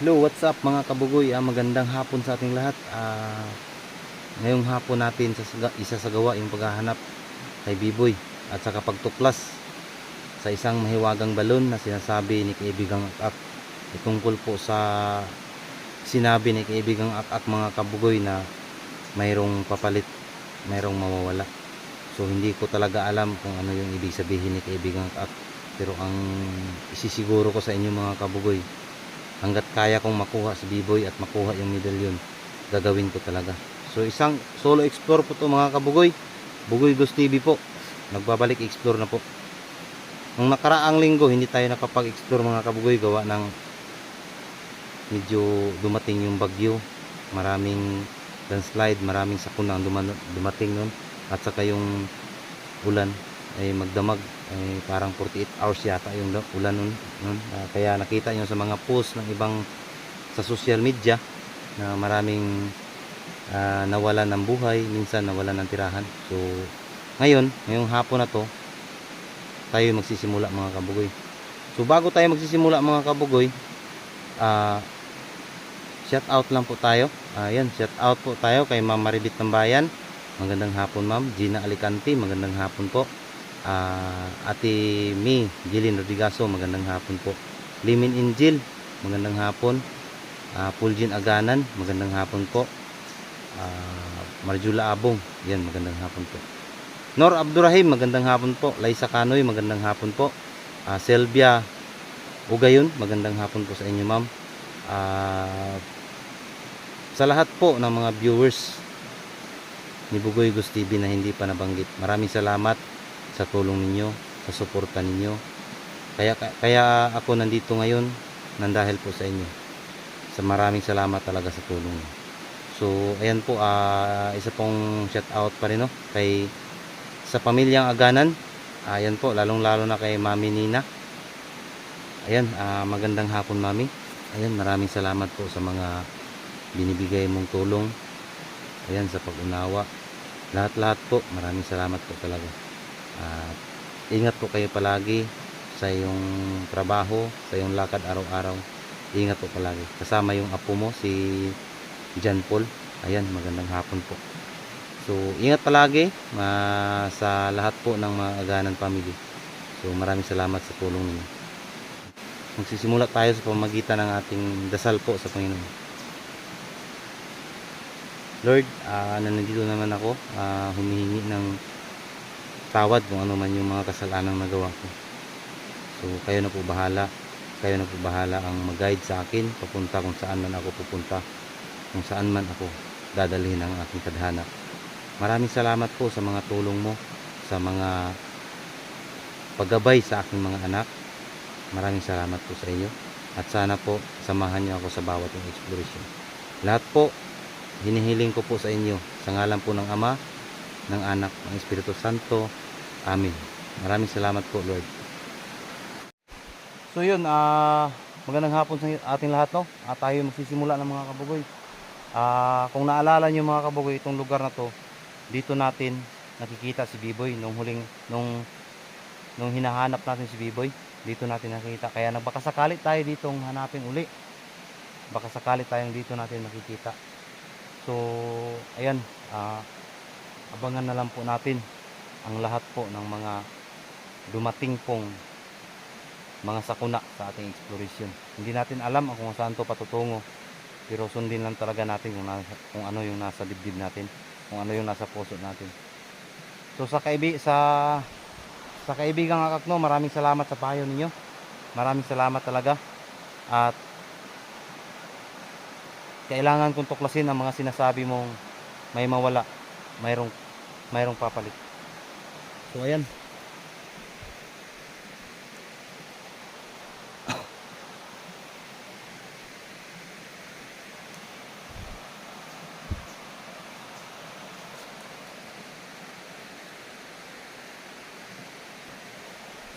Hello, what's up mga kabugoy? Ah, magandang hapon sa ating lahat. Ah, ngayong hapon natin sa isa sa gawa yung paghahanap kay Biboy at sa pagtuklas sa isang mahiwagang balon na sinasabi ni kaibigang Akak. Itungkol po sa sinabi ni kaibigang Akak mga kabugoy na mayroong papalit, mayroong mawawala. So hindi ko talaga alam kung ano yung ibig sabihin ni kaibigang Akak. Pero ang isisiguro ko sa inyo mga kabugoy, hanggat kaya kong makuha si B-Boy at makuha yung medalyon gagawin ko talaga. So isang solo explore po to mga kabugoy. Bugoy Ghost TV po. Nagbabalik explore na po. Nung nakaraang linggo hindi tayo nakapag-explore mga kabugoy gawa ng medyo dumating yung bagyo. Maraming landslide maraming sakuna ang duma- dumating nun. At saka yung ulan ay magdamag ay parang 48 hours yata yung ulan nun, nun. Ah, kaya nakita nyo sa mga post ng ibang sa social media na maraming ah, nawalan ng buhay minsan nawalan ng tirahan. So ngayon ngayong hapon na to tayo magsisimula mga kabugoy. So bago tayo magsisimula mga kabugoy ah shout out lang po tayo. Ayan shout out po tayo kay Ma'am Maribit ng Bayan. Magandang hapon ma'am. Gina Alicante magandang hapon po Ah, Ate Mi Jilin Rodrigaso magandang hapon po. Limin Injil magandang hapon. Ah, Puljin Aganan magandang hapon po. Ah, Marjula Abong yan magandang hapon po. Nor Abdurrahim magandang hapon po. Laisa Kanoy magandang hapon po. Ah, Selvia Ugayon magandang hapon po sa inyo ma'am. Ah, sa lahat po ng mga viewers ni Bugoy Gus na hindi pa nabanggit maraming salamat sa tulong ninyo, sa suporta ninyo. Kaya kaya ako nandito ngayon nang dahil po sa inyo. Sa maraming salamat talaga sa tulong niyo. So, ayan po ah, isa pong shout out pa rin no kay sa pamilyang Aganan. Ayan po, lalong-lalo na kay Mami Nina. Ayan, ah, magandang hapon Mami. Ayan, maraming salamat po sa mga binibigay mong tulong. Ayan, sa pag-unawa. Lahat-lahat po, maraming salamat po talaga. At ingat po kayo palagi sa iyong trabaho, sa iyong lakad araw-araw. Ingat po palagi. Kasama yung apo mo, si John Paul. Ayan, magandang hapon po. So, ingat palagi ma sa lahat po ng mga Aganan family. So, maraming salamat sa tulong ninyo. Magsisimula tayo sa pamagitan ng ating dasal po sa Panginoon. Lord, ah, nandito naman ako, ah, humihingi ng tawad kung ano man yung mga kasalanang nagawa ko. So, kayo na po bahala. Kayo na po bahala ang mag-guide sa akin papunta kung saan man ako pupunta. Kung saan man ako dadalhin ang aking tadhana. Maraming salamat po sa mga tulong mo, sa mga paggabay sa aking mga anak. Maraming salamat po sa inyo. At sana po samahan niyo ako sa bawat exploration. Lahat po, hinihiling ko po sa inyo sa ngalan po ng Ama, ng Anak, ng Espiritu Santo. Amen. Maraming salamat po, Lord. So yun, ah magandang hapon sa ating lahat, no? At tayo magsisimula ng mga kabugoy. Ah, kung naalala niyo mga kabugoy, itong lugar na to, dito natin nakikita si Biboy nung huling nung nung hinahanap natin si Biboy, dito natin nakita. Kaya nagbaka sakali tayo ditong hanapin uli. Baka sakali tayong dito natin makikita. So, ayan, ah abangan na lang po natin ang lahat po ng mga dumating pong mga sakuna sa ating exploration. Hindi natin alam kung saan to patutungo. Pero sundin lang talaga natin kung, nasa, kung ano yung nasa dibdib natin, kung ano yung nasa puso natin. So sa kaibi sa sa kaibigang akak no, maraming salamat sa payo ninyo. Maraming salamat talaga. At kailangan kong tuklasin ang mga sinasabi mong may mawala, mayroong mayroong papalit. So ayan.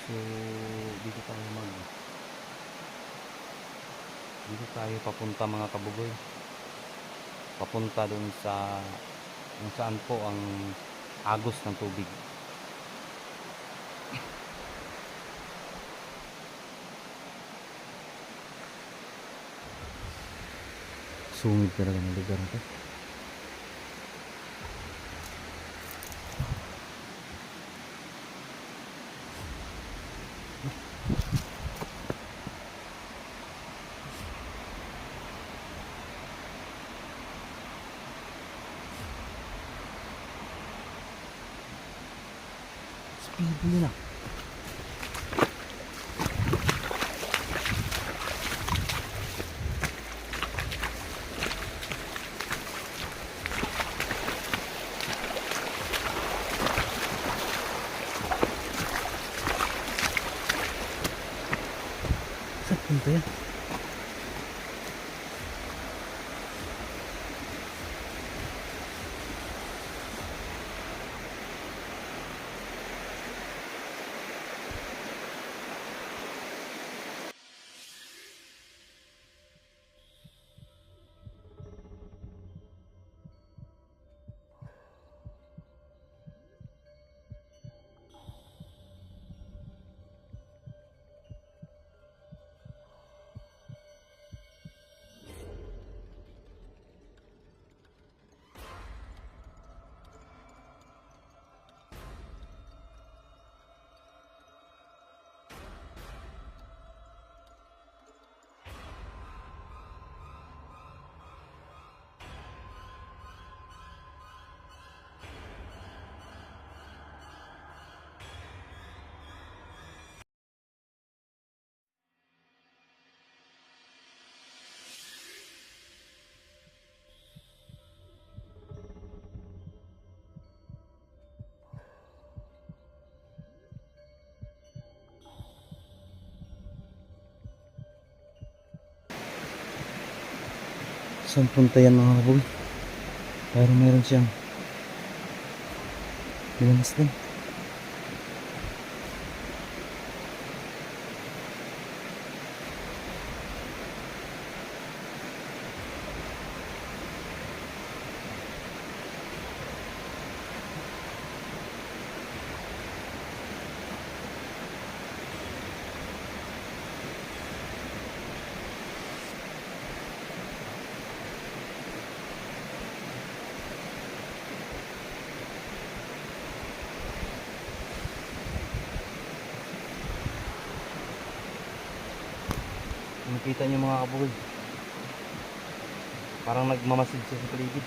So dito tayo mag dito tayo papunta mga kabugoy. Papunta doon sa kung saan po ang agos ng tubig. Sungit talaga ng lugar na to. Speed Saan punta yan mga kabugi? Pero meron siyang Pilanas din. Nakita niyo mga kabugod. Parang nagmamasid siya sa paligid.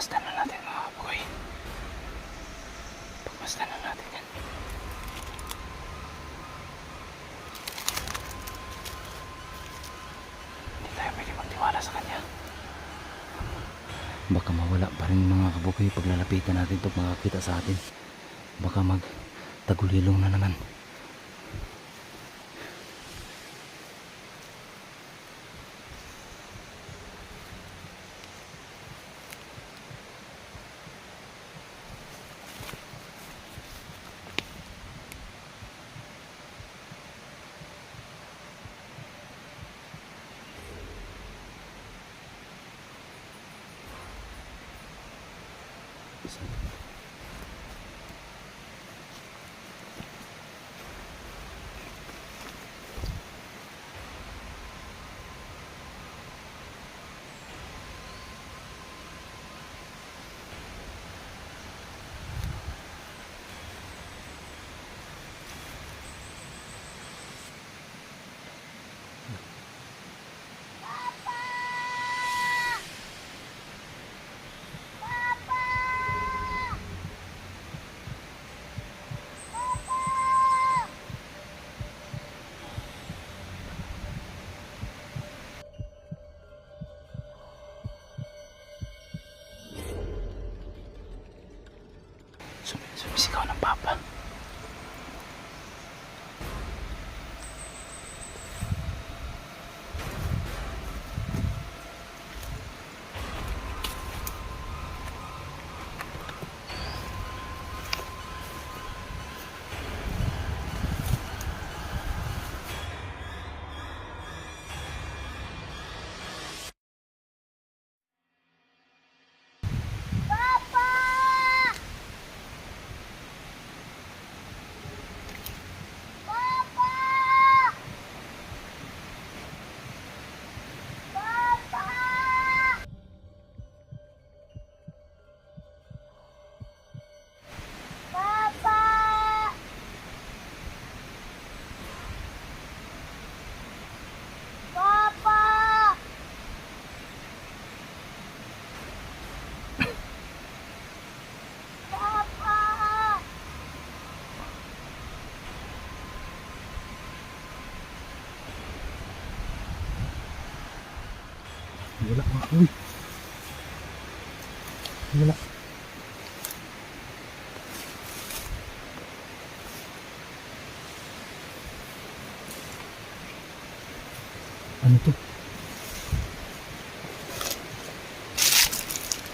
Pagmasdan na natin mga kabugoy. Pagmasdan na natin yan. Hindi tayo pwede magtiwala sa kanya. Baka mawala pa rin mga kabugoy pag lalapitan natin ito makakita sa atin. Baka mag tagulilong na naman. she got Wala. Ano to?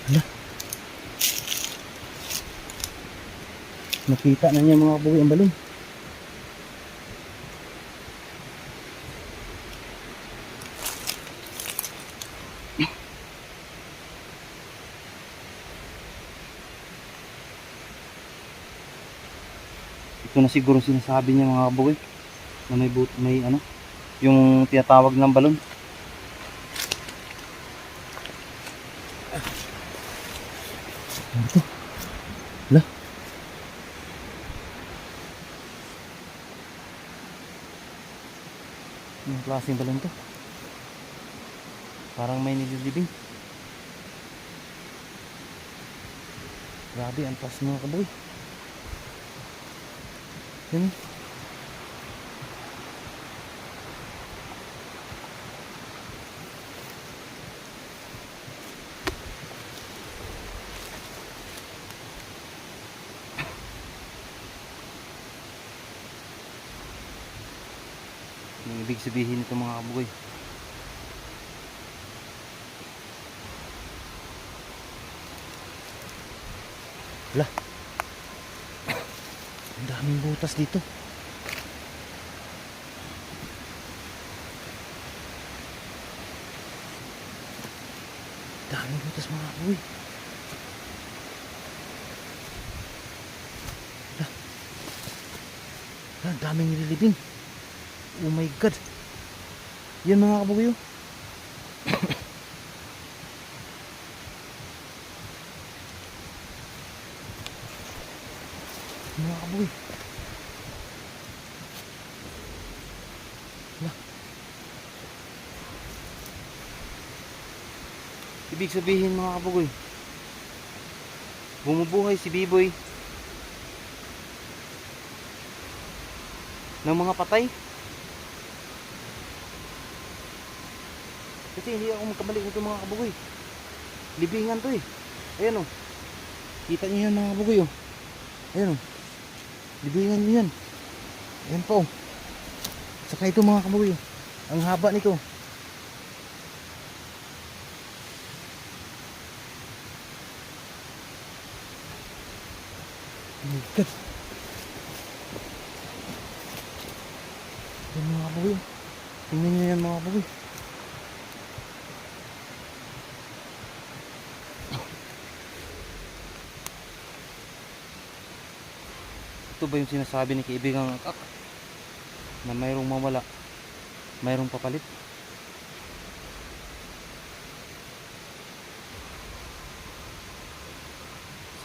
Hala. Nakita na niya mga kabuhi ang balon. Siguro sinasabi niya mga kabuhi na may but may ano yung tinatawag ng balon. Ano to? Hala. Yung klaseng balon to. Parang may nililibing. Grabe, ang taas mga kaboy. Yung ibig sabihin nito mga kaboy. Wala. Daming butas dito. Daming butas mga. Wala, ang daming nililibing. Oh my god. Yan mga kabuyo. Kabuy. Wala. Ibig sabihin mga kabugoy. Bumubuhay si Biboy ng mga patay. Kasi hindi ako magkamali nito mga kabugoy. Libingan to eh. Ayan o. Kita niyo yan mga kabugoy o. Ayan o. Libingan niyo yan. Ayan po. Saka ito mga oh. Ang haba nito. God. Ayan mga oh. Tingnan niyo yan mga kabugoy. Ito ba yung sinasabi ni kaibigang akak na mayroong mawala, mayroong papalit?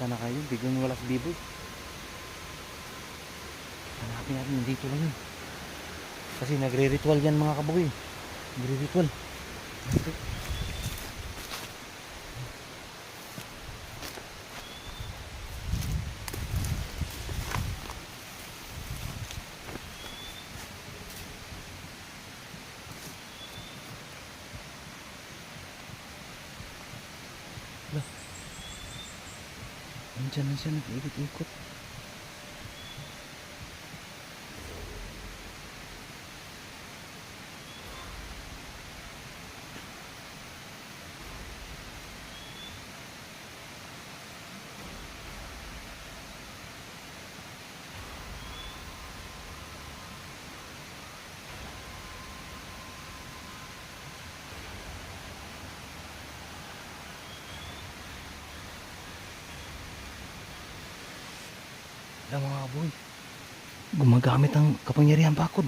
Sana kayo, biglang wala si Biboy. Hanapin natin, dito lang yun. Kasi nagre-ritual yan mga kabugoy. Nagre-ritual. Ito. Nandiyan na Alam mga boy, gumagamit ang kapangyarihan bakod.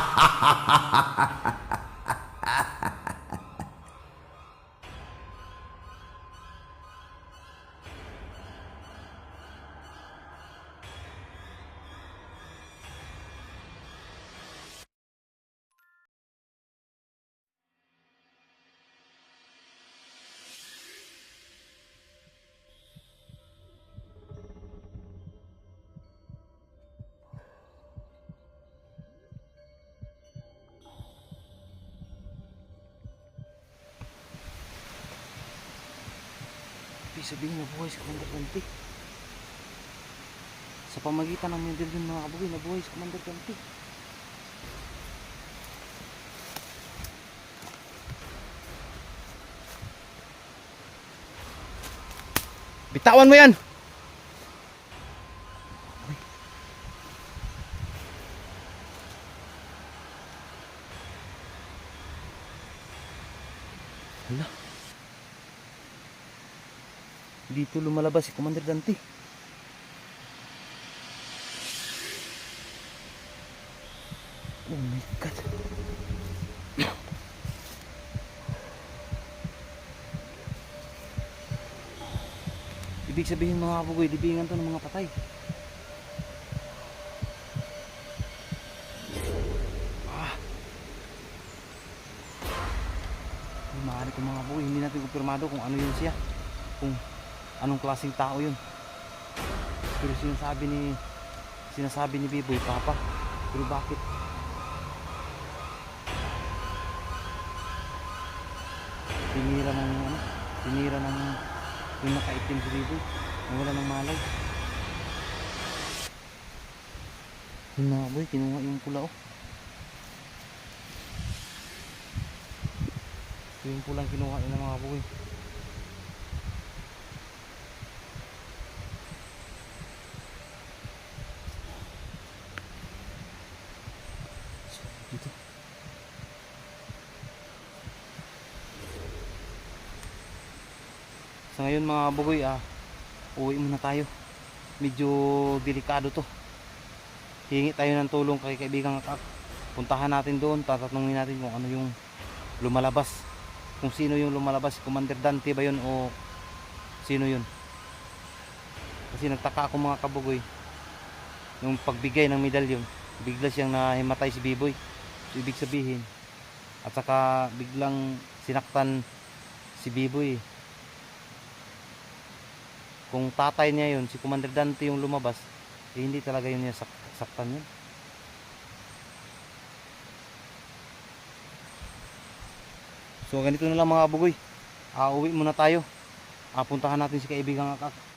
sabihin nabuhay si Commander Dante. Sa pamagitan ng medalyon mga kabuhay, nabuhay si Commander Dante. Bitawan mo yan! Hala. Dito lumalabas si Commander Dante. Oh my God. Ibig sabihin mga kapugoy, libingan to ng mga patay. Ah. Maaari ko hindi natin kumpirmado kung ano yun siya. Kung anong klaseng tao yun. Pero sinasabi ni sinasabi ni Biboy Papa. Pero bakit? Tinira ng ano? Tinira ng yung nakaitim si Biboy. Nawala ng malay. Yung mga boy, kinuha yung pula oh. Yung pulang kinuha yun ng mga boy. Sa ngayon mga bugoy, ah, uwi muna tayo. Medyo delikado to. Hingi tayo ng tulong kay kaibigang Akak. Puntahan natin doon, tatanungin natin kung ano yung lumalabas. Kung sino yung lumalabas, si Commander Dante ba yun o sino yun. Kasi nagtaka ako mga kabugoy. Yung pagbigay ng medalyon, bigla siyang nahimatay si Biboy. So, ibig sabihin, at saka biglang sinaktan si Biboy. Kung tatay niya yun, si Commander Dante yung lumabas, eh hindi talaga yun niya sak saktan yun. So ganito na lang mga bugoy. Ah, uwi muna tayo. Ah, puntahan natin si kaibigang Akak.